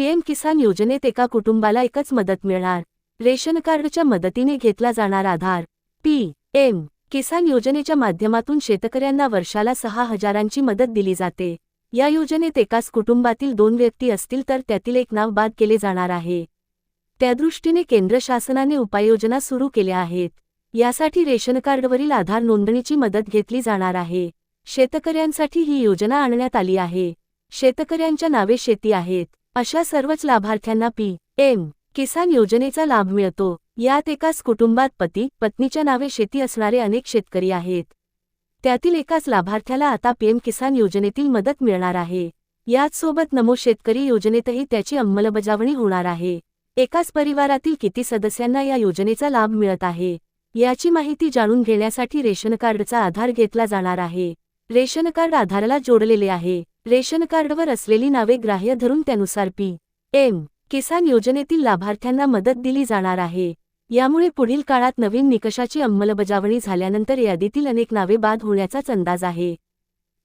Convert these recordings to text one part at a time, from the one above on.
PM किसान योजनेत एका कुटुंबाला एकच मदत मिळणार. रेशन कार्डच्या मदतीने घेतला जाणार आधार. पी एम किसान योजनेच्या माध्यमातून शेतकऱ्यांना वर्षाला सहा हजारांची मदत दिली जाते. या योजनेत एकाच कुटुंबातील दोन व्यक्ती असतील तर त्यातील एक नाव बाद केले जाणार आहे. त्यादृष्टीने केंद्र शासनाने उपाययोजना सुरू केल्या आहेत. यासाठी रेशन कार्डवरील आधार नोंदणीची मदत घेतली जाणार आहे. शेतकऱ्यांसाठी ही योजना आणण्यात आली आहे. शेतकऱ्यांच्या नावे शेती आहेत. अशा सर्वच लाभार्थ्यांना पी एम किसान योजनेचा लाभ मिळतो. यात एकाच कुटुंबात पती पत्नीच्या नावे शेती असणारे अनेक शेतकरी आहेत. त्यातील एकाच लाभार्थ्याला आता पीएम किसान योजनेतील मदत मिळणार आहे. याच सोबत नमो शेतकरी योजनेतही त्याची अंमलबजावणी होणार आहे. एकाच परिवारातील किती सदस्यांना या योजनेचा लाभ मिळत आहे? याची माहिती जाणून घेण्यासाठी रेशन कार्डचा आधार घेतला जाणार आहे. रेशन कार्ड आधाराला जोडलेले आहे. रेशन कार्डवर असलेली नावे ग्राह्य धरून त्यानुसार पी. एम. किसान योजनेतील लाभार्थ्यांना मदत दिली जाणार आहे. यामुळे पुढील काळात नवीन निकषाची अंमलबजावणी झाल्यानंतर यादीतील अनेक नावे बाद होण्याचाच अंदाज आहे.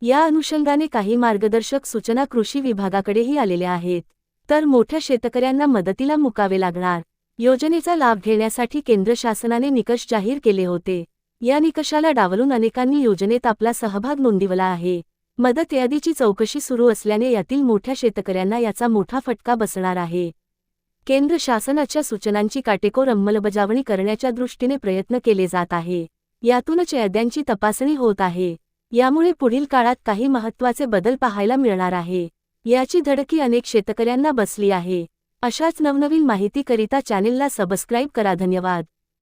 या अनुषंगाने काही मार्गदर्शक सूचना कृषी विभागाकडेही आलेल्या आहेत. तर मोठ्या शेतकऱ्यांना मदतीला मुकावे लागणार. योजनेचा लाभ घेण्यासाठी केंद्र शासनाने निकष जाहीर केले होते. या निकषाला डावलून अनेकांनी योजनेत आपला सहभाग नोंदविला आहे. मदत यादीची चौकशी सुरू असल्याने यातील मोठ्या शेतकऱ्यांना याचा मोठा फटका बसणार आहे. केंद्र शासनाच्या सूचनांची काटेकोर अंमलबजावणी करण्याच्या दृष्टीने प्रयत्न केले जात आहे. यातूनच याद्यांची तपासणी होत आहे. यामुळे पुढील काळात काही महत्त्वाचे बदल पाहायला मिळणार आहे. याची धडकी अनेक शेतकऱ्यांना बसली आहे. अशाच नवनवीन माहितीकरिता चॅनेलला सबस्क्राईब करा. धन्यवाद.